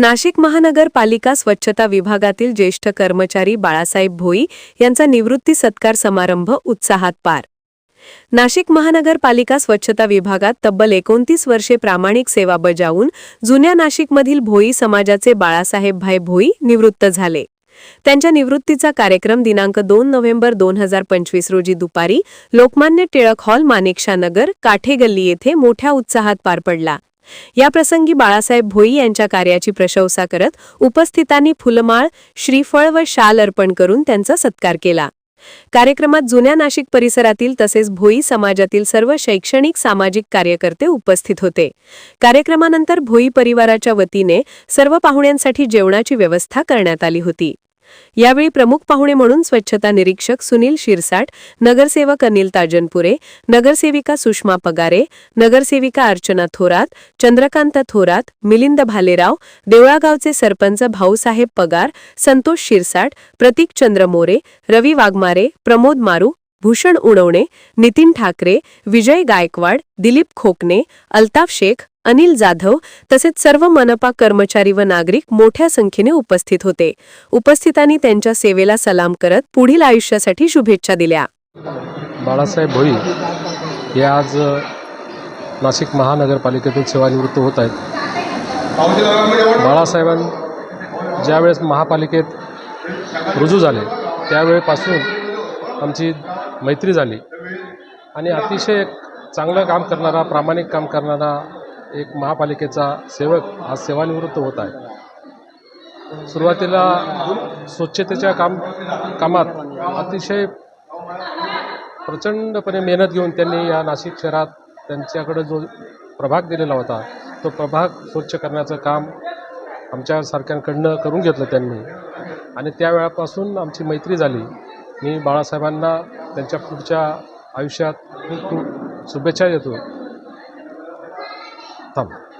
नाशिक महानगरपालिका स्वच्छता विभागातील ज्येष्ठ कर्मचारी बाळासाहेब भोई यांचा निवृत्ती सत्कार समारंभ उत्साहात पार. नाशिक महानगरपालिका स्वच्छता विभागात तब्बल एकोणतीस वर्षे प्रामाणिक सेवा बजावून जुन्या नाशिकमधील भोई समाजाचे बाळासाहेब भाई भोई निवृत्त झाले. त्यांच्या निवृत्तीचा कार्यक्रम दिनांक दोन नोव्हेंबर दोन हजार पंचवीस रोजी दुपारी लोकमान्य टिळक हॉल मानेकशा नगर येथे मोठ्या उत्साहात पार पडला. याप्रसंगी बाळासाहेब भोई यांच्या कार्याची प्रशंसा करत उपस्थितांनी फुलमाळ श्रीफळ व शाल अर्पण करून त्यांचा सत्कार केला. कार्यक्रमात जुन्या नाशिक परिसरातील तसेच भोई समाजातील सर्व शैक्षणिक सामाजिक कार्यकर्ते उपस्थित होते. कार्यक्रमानंतर भोई परिवाराच्या वतीने सर्व पाहुण्यांसाठी जेवणाची व्यवस्था करण्यात आली होती. यावेळी प्रमुख पाहुणे म्हणून स्वच्छता निरीक्षक सुनील शिरसाट नगरसेवक अनिल ताजनपुरे नगरसेविका सुषमा पगारे नगरसेविका अर्चना थोरात चंद्रकांत थोरात मिलिंद भालेराव देवळागावचे सरपंच भाऊसाहेब पगार संतोष शिरसाट प्रतीक चंद्र मोरे रवी वाघमारे प्रमोद मारू भूषण उडवणे नितीन ठाकरे विजय गायकवाड दिलीप खोकणे अल्ताफ शेख अनिल जाधव तसेच सर्व मनपा कर्मचारी व नागरिक मोठ्या संख्येने उपस्थित होते. उपस्थितांनी त्यांच्या सेवेला सलाम करत पुढील आयुष्यासाठी शुभेच्छा दिल्या. बाळासाहेब भोई हे आज नाशिक महानगरपालिकेतून सेवानिवृत्त होत आहेत. बाळासाहेबां ज्यावेळेस महापालिकेत रुजू झाले त्यावेळेपासून आमची मैत्री झाली. आणि अतिशय एक चांगलं काम करणारा प्रामाणिक काम करणारा एक महापालिकेचा सेवक आज सेवानिवृत्त होत आहे. सुरुवातीला स्वच्छतेच्या काम कामात अतिशय प्रचंडपणे मेहनत घेऊन त्यांनी या नाशिक शहरात त्यांच्याकडे जो प्रभाग दिलेला होता तो प्रभाग स्वच्छ करण्याचं काम आमच्यासारख्यांकडनं करून घेतलं त्यांनी. आणि त्यावेळापासून आमची मैत्री झाली. मी बाळासाहेबांना त्यांच्या पुढच्या आयुष्यात खूप खूप शुभेच्छा देतो. అర్థం